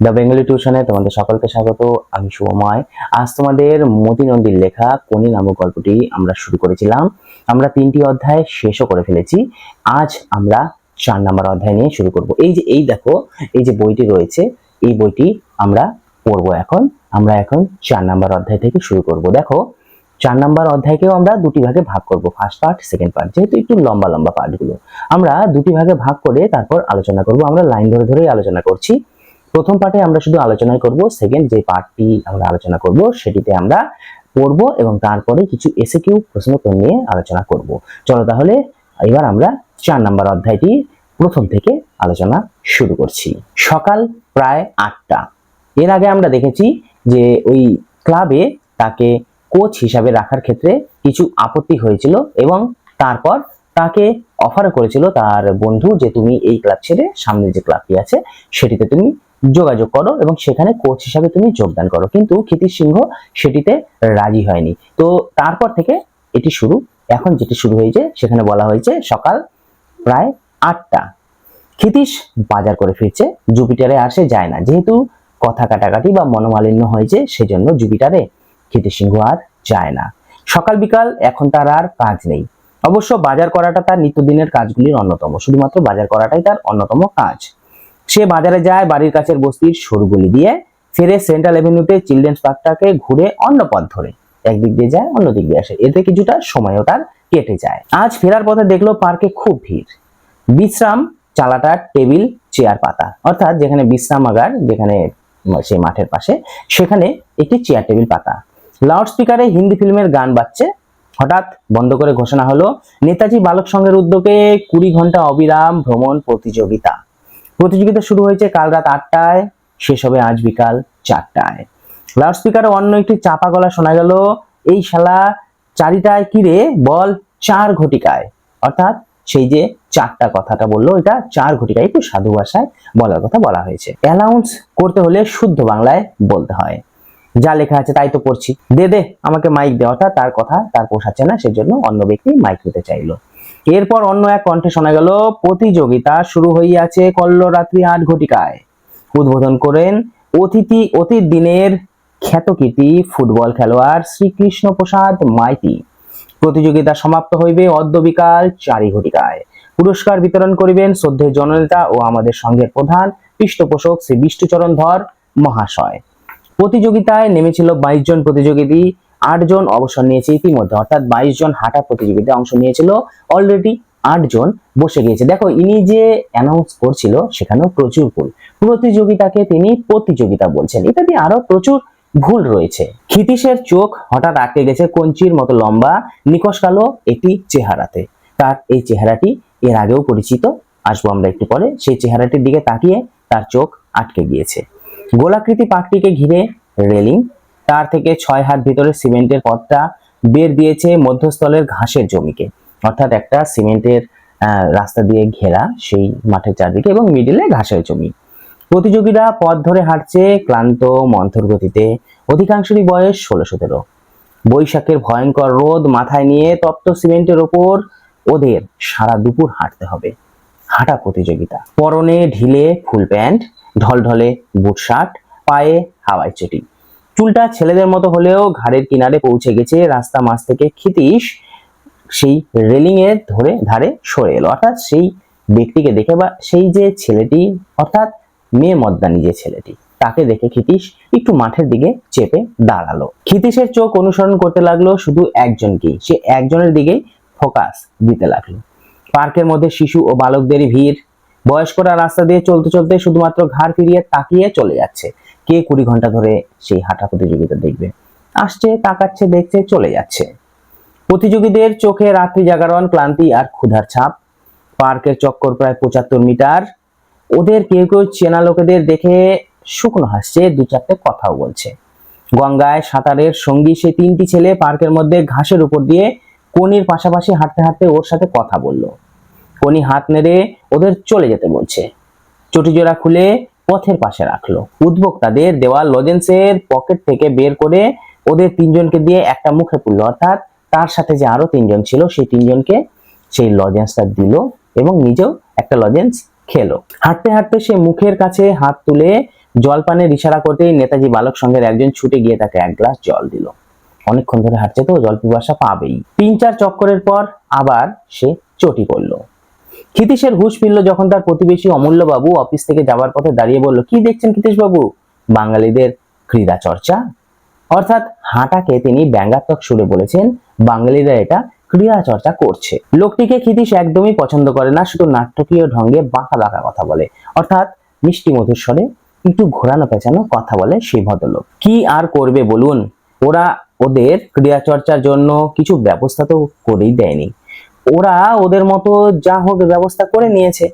The Bengali টিউশনে তোমাদের সকলকে স্বাগত, আমি শুভময় আজ তোমাদের মতি নন্দীর লেখা কোনি নামক গল্পটি আমরা শুরু করেছিলাম। আমরা তিনটি অধ্যায় শেষও করে ফেলেছি। আজ আমরা চার নাম্বার অধ্যায় নিয়ে শুরু করব। এই যে, এই দেখো, এই যে বইটি রয়েছে, এই বইটি আমরা পড়ব এখন। আমরা এখন চার নাম্বার অধ্যায় থেকে শুরু করব। দেখো, চার নাম্বার অধ্যায়কেও আমরা দুটি ভাগে ভাগ করব। ফার্স্ট পার্ট, সেকেন্ড পার্ট, যেহেতু একটু লম্বা লম্বা পার্টগুলো। আমরা দুটি ভাগে ভাগ করে তারপর আলোচনা করব। আমরা লাইন ধরে ধরেই আলোচনা করছি। প্রথম পার্টে আমরা শুধু আলোচনা করব সেকেন্ড যে পার্টটি আমরা আলোচনা করব সেটিতে আমরা পড়ব এবং তারপরে কিছু এসে কিউ প্রশ্নোত্তর নিয়ে আলোচনা করব। চলো তাহলে এবার আমরা চার নাম্বার অধ্যায়টি প্রথম থেকে আলোচনা শুরু করছি। সকাল প্রায় আটটা। এর আগে আমরা দেখেছি যে ওই ক্লাবে তাকে কোচ হিসাবে রাখার ক্ষেত্রে কিছু আপত্তি হয়েছিল এবং তারপর তাকে অফার করেছিল তার বন্ধু যে তুমি এই ক্লাব ছেড়ে সামনে যে ক্লাবটি আছে সেটিতে তুমি যোগাযোগ করো এবং সেখানে কোচ হিসাবে তুমি যোগদান করো। কিন্তু ক্ষিতিশ সিংহ সেটিতে রাজি হয়নি। তো তারপর থেকে এটি শুরু। এখন যেটি শুরু হয়েছে, সেখানে বলা হয়েছে সকাল প্রায় আটটা। ক্ষিতীশ বাজার করে ফিরছে, জুপিটারে আর সে যায় না। যেহেতু কথা কাটাকাটি বা মনোমালিন্য হয়েছে, সেজন্য জুপিটারে ক্ষিতীশ সিংহ আর যায় না। সকাল বিকাল এখন তার আর কাজ নেই। অবশ্য বাজার করাটা তার নিত্যদিনের কাজগুলির অন্যতম। শুধুমাত্র বাজার করাটাই তার অন্যতম কাজ। সে বাজারে যায়, বাড়ির কাছের বস্তির সরুগুলি দিয়ে ফিরে সেন্ট্রাল এভিনিউতে চিলড্রেন্স পার্কটাকে ঘুরে অন্য পথ ধরে। একদিক দিয়ে যায় অন্য দিক দিয়ে আসে। এতে কিছুটা সময়ও তার কেটে যায়। আজ ফেরার পথে দেখল পার্কে খুব ভিড়। বিশ্রাম, চালাটার টেবিল, চেয়ার পাতা। অর্থাৎ যেখানে বিশ্রামাগার যেখানে সেই মাঠের পাশে, সেখানে একটি চেয়ার টেবিল পাতা। লাউড স্পিকারে হিন্দি ফিল্মের গান বাজছে। হঠাৎ বন্ধ করে ঘোষণা হলো, নেতাজি বালক সংঘের উদ্যোগে কুড়ি ঘণ্টা অবিরাম ভ্রমণ প্রতিযোগিতা। প্রতিযোগিতা শুরু হয়েছে কাল রাত আটটায়, শেষ হবে আজ বিকাল চারটায়। লাউড স্পিকারে অন্য একটি চাপা গলা শোনা গেল, এই শালা চারিটায় কিরে বল, চার ঘটিকায়। অর্থাৎ সেই যে চারটা কথাটা বলল এটা চার ঘটিকায় একটু সাধু ভাষায় বলার কথা বলা হয়েছে। অ্যালাউন্স করতে হলে শুদ্ধ বাংলায় বলতে হয়। যা লেখা আছে তাই তো পড়ছি। দে দে, আমাকে মাইক দে। অর্থাৎ তার কথা তার পোষাচ্ছে না, সেজন্য অন্য ব্যক্তি মাইক নিতে চাইলো। এরপর অন্য এক কণ্ঠে শোনা গেল, প্রতিযোগিতা শুরু হইয়াছে কল্ল রাত্রি আট ঘটিকায়। উদ্বোধন করেন অতিথি অতীত দিনের খ্যাতকীর্তি ফুটবল খেলোয়াড় শ্রীকৃষ্ণ প্রসাদ মাইতি। প্রতিযোগিতা সমাপ্ত হইবে অদ্য বিকাল চারি ঘটিকায়। পুরস্কার বিতরণ করিবেন শ্রদ্ধেয় জননেতা ও আমাদের সংঘের প্রধান পৃষ্ঠপোষক শ্রী বিষ্ণুচরণ ধর মহাশয়। প্রতিযোগিতায় নেমেছিল বাইশ জন প্রতিযোগী। আট জন অবসর নিয়েছে ইতিমধ্যে, অর্থাৎ বাইশ জন হাঁটা প্রতিযোগিতায় অংশ নিয়েছিল। অলরেডি আট জন বসে গিয়েছে। দেখো, ইনি যে অ্যানাউন্স করছিল, সেখানেও প্রচুর ভুল। প্রতিযোগিতাকে তিনি প্রতিযোগিতা বলছেন। ইত্যাদি আরও প্রচুর ভুল রয়েছে। ক্ষিতীশের চোখ হঠাৎ আটকে গেছে কঞ্চির মতো লম্বা, নিকশ কালো একটি চেহারাতে। তার এই চেহারাটি এর আগেও পরিচিত। আসব আমরা একটু পরে। সেই চেহারাটির দিকে তাকিয়ে তার চোখ আটকে গিয়েছে। গোলাকৃতি পাকটিকে ঘিরে রেলিং তার থেকে ছয় হাত ভিতরে সিমেন্টের পথটা বের দিয়েছে মধ্যস্থলের ঘাসের জমিকে। অর্থাৎ একটা সিমেন্টের রাস্তা দিয়ে ঘেরা সেই মাঠের চারদিকে এবং মিডিলে ঘাসের জমি। প্রতিযোগীরা পথ ধরে হাঁটছে ক্লান্ত, মন্থর গতিতে। অধিকাংশেরই বয়স ষোলো সতেরো। বৈশাখের ভয়ঙ্কর রোদ মাথায় নিয়ে তপ্ত সিমেন্টের ওপর ওদের সারা দুপুর হাঁটতে হবে। হাঁটা প্রতিযোগিতা। পরনে ঢিলে ফুল প্যান্ট, ঢলঢলে বুট শার্ট, পায়ে হাওয়াই চটি। চুলটা ছেলেদের মতো হলেও ঘাড়ের কিনারে পৌঁছে গেছে। রাস্তা মাঝ থেকে ক্ষিতীশ সেই রেলিং এর ধরে ধারে সরে এলো। অর্থাৎ সেই ব্যক্তিকে দেখে বা সেই যে ছেলেটি, অর্থাৎ মেয়ে মদ্দানি যে ছেলেটি, তাকে দেখে ক্ষিতীশ একটু মাঠের দিকে চেপে দাঁড়াল। ক্ষিতীশের চোখ অনুসরণ করতে লাগল, শুধু একজনকেই। সে একজনের দিকেই ফোকাস দিতে লাগল। পার্কের মধ্যে শিশু ও বালকদেরই ভিড়। বয়স্করা রাস্তা দিয়ে চলতে চলতে শুধুমাত্র ঘাড় ফিরিয়ে তাকিয়ে চলে যাচ্ছে। কে কুড়ি ঘণ্টা ধরে সেই হাঁটা প্রতিযোগিতা দেখবে? আসছে, তাকাচ্ছে, দেখছে, চলে যাচ্ছে। প্রতিযোগীদের চোখে রাত্রি জাগরণ, ক্লান্তি আর ক্ষুধার ছাপ। পার্কের চক্কর প্রায় পঁচাত্তর মিটার। ওদের কেউ কেউ চেনা লোকেদের দেখে শুকনো হাসছে, দু চারটে কথাও বলছে। গঙ্গায় সাঁতারের সঙ্গী সে তিনটি ছেলে পার্কের মধ্যে ঘাসের উপর দিয়ে কনির পাশাপাশি হাঁটতে হাঁটতে ওর সাথে কথা বলল। কনি হাত নেড়ে ওদের চলে যেতে বলছে। চটিজোড়া খুলে পথের পাশে রাখল। উদ্ভোক্তাদের দেওয়া লজেন্সের পকেট থেকে বের করে ওদের তিনজনকে দিয়ে একটা মুখে পুরলো অর্থাৎ তার সাথে যে আরও তিনজন ছিল, সেই তিনজনকে সেই লজেন্সটা দিল এবং নিজেও একটা লজেন্স খেলো। হাঁটতে হাঁটতে সে মুখের কাছে হাত তুলে জলপানের ইশারা করতেই নেতাজি বালক সংঘের একজন ছুটে গিয়ে তাকে এক গ্লাস জল দিল। অনেকক্ষণ ধরে হাঁটছে তো, জল পিপাসা পাবেই। তিন চার চক্করের পর আবার সে চটি করল ক্ষিতীশের হুঁশ ফিরল যখন তার প্রতিবেশী অমূল্য বাবু অফিস থেকে যাবার পথে দাঁড়িয়ে বলল, কি দেখছেন বাবু বাঙালিদের ক্রীড়া চর্চা অর্থাৎ হাঁটাকে তিনি ব্যঙ্গাত্মক সুরে বলেছেন, বাঙালিরা এটা ক্রীড়া চর্চা করছে। লোকটিকে ক্ষিতীশ একদমই পছন্দ করে না, শুধু নাটকীয় ঢঙ্গে বাঁকা বাঁকা কথা বলে। অর্থাৎ মিষ্টি মধুর স্বরে একটু ঘোরানো পেঁচানো কথা বলে সেই ভদ্রলোক। কি আর করবে বলুন? ওরা ওদের ক্রীড়া চর্চার জন্য কিছু ব্যবস্থা তো করেই দেয়নি। ওরা ওদের মতো যা হোক ব্যবস্থা করে নিয়েছে।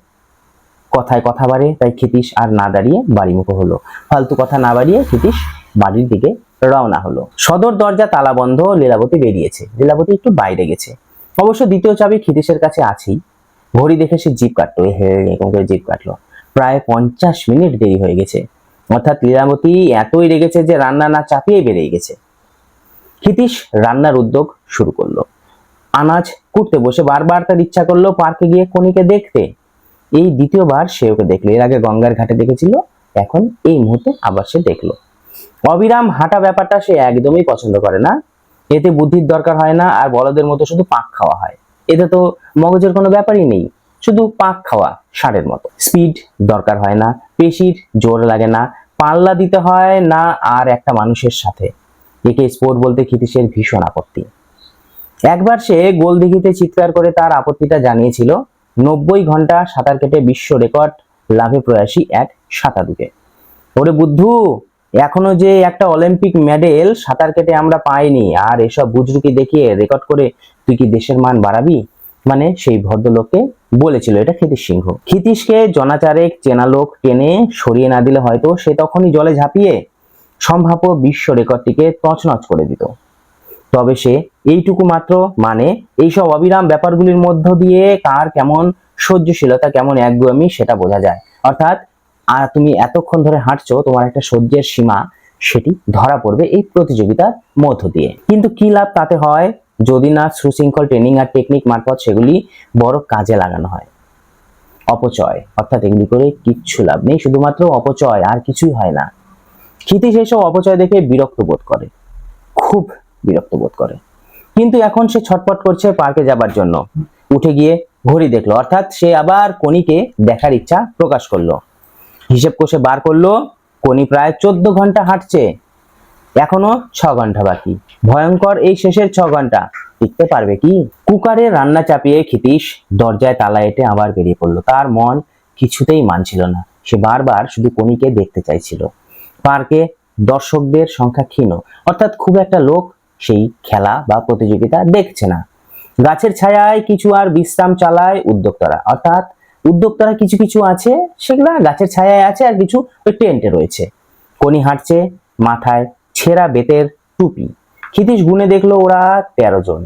কথায় কথা বাড়ে, তাই ক্ষিতীশ আর না দাঁড়িয়ে বাড়ি মুখো হলো। ফালতু কথা না বাড়িয়ে ক্ষিতীশ বাড়ির দিকে রওনা হলো। সদর দরজা তালা বন্ধ, লীলাবতী বেরিয়েছে। লীলাবতী একটু বাইরে গেছে। অবশ্য দ্বিতীয় চাবি ক্ষিতীশের কাছে আছেই। ঘড়ি দেখে সে জিপ কাটলো। এরকম করে জিপ কাটলো। প্রায় পঞ্চাশ মিনিট দেরি হয়ে গেছে। অর্থাৎ লীলাবতী এতই রেগেছে যে রান্না না চাপিয়ে বেরিয়ে গেছে। ক্ষিতীশ রান্নার উদ্যোগ শুরু করল। আনাজ কুটতে বসে বারবার তার ইচ্ছা করল পার্কে গিয়ে কনিকে দেখতে। এই দ্বিতীয়বার সে ওকে দেখল। এর আগে গঙ্গার ঘাটে দেখেছিল, এখন এই মুহূর্তে আবার সে দেখল। অবিরাম হাঁটা ব্যাপারটা সে একদমই পছন্দ করে না। এতে বুদ্ধির দরকার হয় না, আর বলদের মতো শুধু পাক খাওয়া হয়। এতে তো মগজের কোনো ব্যাপারই নেই, শুধু পাক খাওয়া ষাঁড়ের মতো। স্পিড দরকার হয় না, পেশির জোর লাগে না, পাল্লা দিতে হয় না আর একটা মানুষের সাথে। একে স্পোর্ট বলতে ক্ষিতীশের ভীষণ আপত্তি। একবার সে গোলদিঘিতে চিৎকার করে তার আপত্তিটা জানিয়েছিল। নব্বই ঘণ্টা সাঁতার কেটে বিশ্ব রেকর্ড লাভে প্রয়াসী এক সাঁতারুকে। ওরে বুদ্ধু, এখনও যে একটা অলিম্পিক মেডেল সাঁতার কেটে আমরা পাইনি, আর এসব বুজরুকি দেখিয়ে রেকর্ড করে তুই কি দেশের মান বাড়াবি? মানে সেই ভদ্রলোককে বলেছিল এটা ক্ষিতীশ সিংহ। ক্ষিতীশকে জনাচারেক চেনা লোক টেনে সরিয়ে না দিলে হয়তো সে তখনই জলে ঝাঁপিয়ে সম্ভাব্য বিশ্ব রেকর্ডটিকে তছনছ করে দিত। তবে সে এইটুকু মাত্র মানে এইসব অবিরাম ব্যাপারগুলির মধ্য দিয়ে কার কেমন সহ্যশীলতা, কেমন একগুয়ামি সেটা বোঝা যায়। অর্থাৎ আর তুমি এতক্ষণ ধরে হাঁটছো, তোমার একটা সহ্যের সীমা সেটি ধরা পড়বে এই প্রতিযোগিতার মধ্য দিয়ে। কিন্তু কি লাভ তাতে হয়? যদি না সুশৃঙ্খল ট্রেনিং আর টেকনিক মারফত সেগুলি বড় কাজে লাগানো হয়। অপচয়, অর্থাৎ এগুলি করে কিচ্ছু লাভ নেই, শুধুমাত্র অপচয় আর কিছুই হয় না। ক্ষিতীশ এসব অপচয় দেখে বিরক্ত বোধ করে। খুব বিরক্ত বোধ করে। কিন্তু এখন সে ছটপট করছে পার্কে যাবার জন্য। উঠে গিয়ে ঘড়ি দেখল, অর্থাৎ সে আবার কনিকে দেখার ইচ্ছা প্রকাশ করল। হিসেব কষে বার করল কনি প্রায় চোদ্দ ঘণ্টা হাঁটছে। এখনও ছ ঘণ্টা বাকি। ভয়ঙ্কর এই শেষের ছ ঘণ্টা। টিকতে পারবে কি? কুকারে রান্না চাপিয়ে ক্ষিতীশ দরজায় তালা এটে আবার বেরিয়ে পড়ল। তার মন কিছুতেই মানছিল না। সে বারবার শুধু কনিকে দেখতে চাইছিল। পার্কে দর্শকদের সংখ্যা ক্ষীণ। অর্থাৎ খুব একটা লোক সেই খেলা বা প্রতিযোগিতা দেখছে না। গাছের ছায়ায় কিছু আর বিশ্রাম চালায় উদ্যোক্তারা। অর্থাৎ উদ্যোক্তারা কিছু কিছু আছে, সেগুলা গাছের ছায়ায় আছে আর কিছু ওই টেন্টে রয়েছে। কনি হাঁটছে, মাথায় ছেঁড়া বেতের টুপি। ক্ষিতীশ গুনে দেখল ওরা তেরো জন।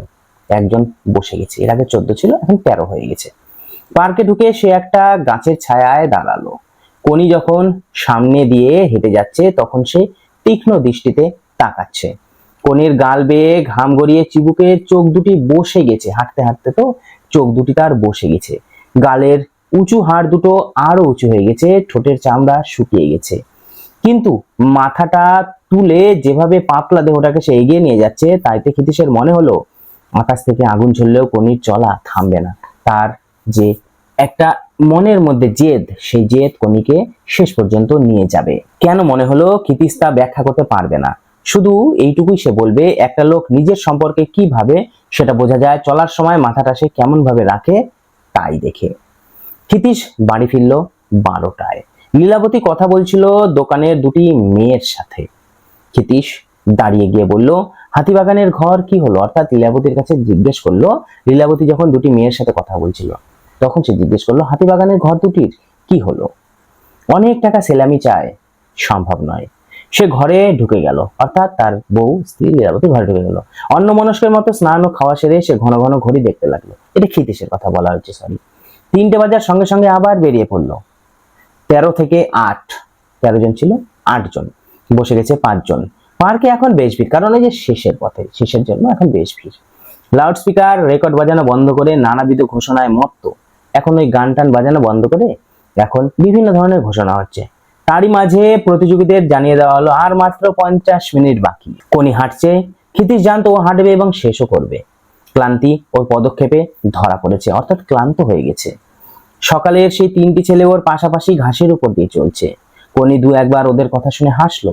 একজন বসে গেছে। এর আগে চোদ্দ ছিল, এখন তেরো হয়ে গেছে। পার্কে ঢুকে সে একটা গাছের ছায়ায় দাঁড়াল। কনি যখন সামনে দিয়ে হেঁটে যাচ্ছে, তখন সে তীক্ষ্ণ দৃষ্টিতে তাকাচ্ছে। কনির গাল বেয়ে ঘাম গড়িয়ে চিবুকের চোখ দুটি বসে গেছে। হাঁটতে হাঁটতে তো চোখ দুটি তার বসে গেছে। গালের উঁচু হাড় দুটো আরও উঁচু হয়ে গেছে, ঠোঁটের চামড়া শুকিয়ে গেছে। কিন্তু মাথাটা তুলে যেভাবে পাতলা দেহটাকে সে এগিয়ে নিয়ে যাচ্ছে, তাইতে ক্ষিতীশের মনে হলো, আকাশ থেকে আগুন ঝরলেও কনির চলা থামবে না। তার যে একটা মনের মধ্যে জেদ, সেই জেদ কনিকে শেষ পর্যন্ত নিয়ে যাবে। কেন মনে হলো, ক্ষিতীশ তা ব্যাখ্যা করতে পারবে না। শুধু এইটুকুই সে বলবে, একটা লোক নিজের সম্পর্কে কীভাবে সেটা বোঝা যায়, চলার সময় মাথাটা সে কেমন ভাবে রাখে তাই দেখে। ক্ষিতীশ বাড়ি ফিরল বারোটায়। লীলাবতী কথা বলছিল দোকানের দুটি মেয়ের সাথে। ক্ষিতীশ দাঁড়িয়ে গিয়ে বলল, হাতিবাগানের ঘর কি হলো? অর্থাৎ লীলাবতীর কাছে জিজ্ঞেস করল। লীলাবতী যখন দুটি মেয়ের সাথে কথা বলছিল, তখন সে জিজ্ঞেস করল, হাতিবাগানের ঘর দুটির কি হলো? অনেক টাকা সেলামি চায় সম্ভব নয়। সে ঘরে ঢুকে গেল। অর্থাৎ তার বউ, স্ত্রী লীলাবতী ঘরে ঢুকে গেল। অন্য মনস্কের মতো স্নান ও খাওয়া সেরে সে ঘন ঘন ঘড়ি দেখতে লাগল। এটা ক্ষিতীশের কথা বলা হচ্ছে সরি তিনটে বাজার সঙ্গে সঙ্গে আবার বেরিয়ে পড়ল। তেরো থেকে আট। তেরো জন ছিল, আট জন। বসে গেছে পাঁচজন পার্কে এখন বেশ ভিড়, কারণ এই যে শেষের পথে, শেষের জন্য এখন বেশ ভিড়। লাউড স্পিকার রেকর্ড বাজানো বন্ধ করে নানাবিধ ঘোষণায় মত্ত। এখন ওই গান টান বাজানো বন্ধ করে এখন বিভিন্ন ধরনের ঘোষণা হচ্ছে। তারই মাঝে প্রতিযোগীদের জানিয়ে দেওয়া হলো, আর মাত্র পঞ্চাশ মিনিট বাকি। কোনি হাঁটছে, ক্ষিতিশ জানতো ও হাঁটবে এবং শেষও করবে। ক্লান্তি ওর পদক্ষেপে ধরা পড়েছে, অর্থাৎ ক্লান্ত হয়ে গেছে। সকালের সেই তিনটি ছেলে ওর পাশাপাশি ঘাসের উপর দিয়ে চলছে। কোনি দু একবার ওদের কথা শুনে হাসলো।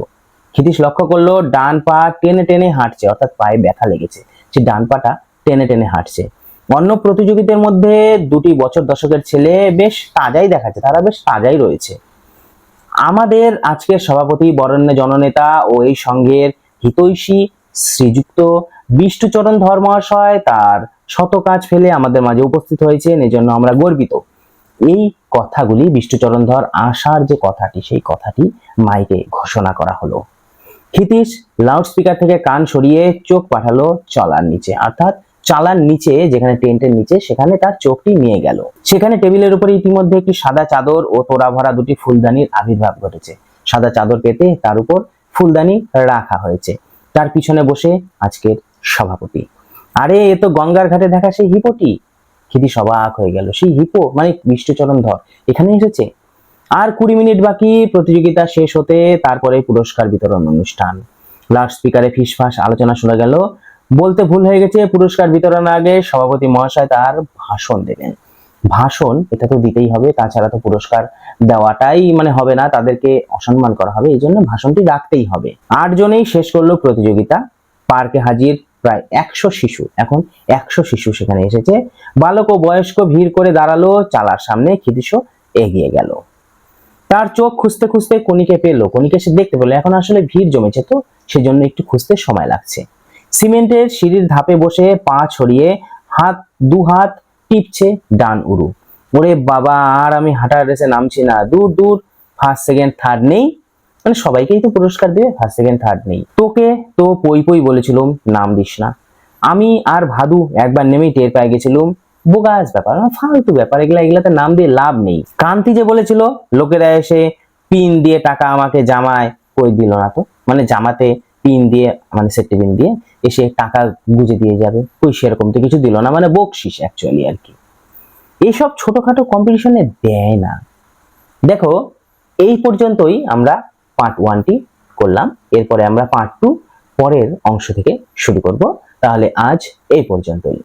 ক্ষিতীশ লক্ষ্য করল, ডান পা টেনে টেনে হাঁটছে, অর্থাৎ পায়ে ব্যথা লেগেছে। সে ডান পাটা টেনে টেনে হাঁটছে। অন্য প্রতিযোগীদের মধ্যে দুটি বছর দশকের ছেলে বেশ তাজাই দেখাচ্ছে, তারা বেশ তাজাই রয়েছে। আমাদের আজকের সভাপতি, বরেণ্য জননেতা ও এই সংঘের হিতৈষী, শ্রীযুক্ত বিষ্ণুচরণ ধর মহাশয় তার শত কাজ ফেলে আমাদের মাঝে উপস্থিত হয়েছেন। এজন্য আমরা গর্বিত। এই কথাগুলি বিষ্ণুচরণ ধর আসার যে কথাটি, সেই কথাটি মাইকে ঘোষণা করা হলো। ক্ষিতীশ লাউডস্পিকার থেকে কান সরিয়ে চোখ পাঠালো চলার নিচে। অর্থাৎ চালার নিচে, যেখানে টেন্টের নিচে, সেখানে তার চোখটি নিয়ে গেল। সেখানে টেবিলের উপরে ইতিমধ্যে একটি সাদা চাদর ও তোড়া ভরা দুটি ফুলদানির আবির্ভাব ঘটেছে। সাদা চাদর পেতে তার উপর ফুলদানি রাখা হয়েছে। তার পিছনে বসে আজকের সভাপতি। আরে, এ তো গঙ্গার ঘাটে দেখা সেই হিপোটি খিদি সবাক হয়ে গেল। সেই হিপো? মানে বিষ্ণুচরণ ধর। এখানে এসেছে? আর কুড়ি মিনিট বাকি, প্রতিযোগিতা শেষ হতে তারপরে পুরস্কার বিতরণ অনুষ্ঠান। লাউড স্পিকারে ফিসফাস, আলোচনা শোনা গেল। বলতে ভুল হয়ে গেছে, পুরস্কার বিতরণের আগে সভাপতি মহাশয় তার ভাষণ দেবেন। ভাষণ, এটা তো দিতেই হবে, তাছাড়া তো পুরস্কার দেওয়াটাই মানে হবে না, তাদেরকে অসম্মান করা হবে এই জন্য ভাষণটি রাখতেই হবে। আট জনেই শেষ করল প্রতিযোগিতা। পার্কে হাজির প্রায় একশো শিশু, এখন একশো শিশু সেখানে এসেছে। বালক ও বয়স্ক ভিড় করে দাঁড়াল, চালার সামনে খিদিশো এগিয়ে গেল। তার চোখ খুঁজতে খুঁজতে কণিকে পেল, কণিকে সে দেখতে পেল, এখন আসলে ভিড় জমেছে তো, সেজন্য একটু খুঁজতে সময় লাগছে। সিমেন্টের সিঁড়ির ধাপে বসে পা ছড়িয়ে হাত, দু হাত টিপছে ডান উরু। ওরে বাবা, আর আমি হাঁটার রেসে নামছি না। দূর দূর ফার্স্ট সেকেন্ড থার্ড নেই। মানে সবাইকেই তো পুরস্কার দেবে ফার্স্ট সেকেন্ড থার্ড নেই। তোকে তো পই পই বলেছিলাম, নাম দিস না। আমি আর ভাদু একবার নেমেই টের পেয়ে গেছিলাম। বোগাস ব্যাপার মানে ফালতু ব্যাপার, এগুলা, এগুলাতে নাম দিয়ে লাভ নেই। কান্তি যে বলেছিল, লোকেরা এসে পিন দিয়ে টাকা আমাকে জামায়, কই দিল না তো? মানে জামাতে পিন দিয়ে মানে সেফটি পিন দিয়ে এসে টাকা গুঁজে দিয়ে যাবে। ওই সেরকম তো কিছু দিল না মানে বকশিস অ্যাকচুয়ালি আর কি। এইসব ছোটোখাটো কম্পিটিশনে দেয় না। দেখো, এই পর্যন্তই আমরা পার্ট ওয়ানটি করলাম। এরপরে আমরা পার্ট টু পরের অংশ থেকে শুরু করব। তাহলে আজ এই পর্যন্তই।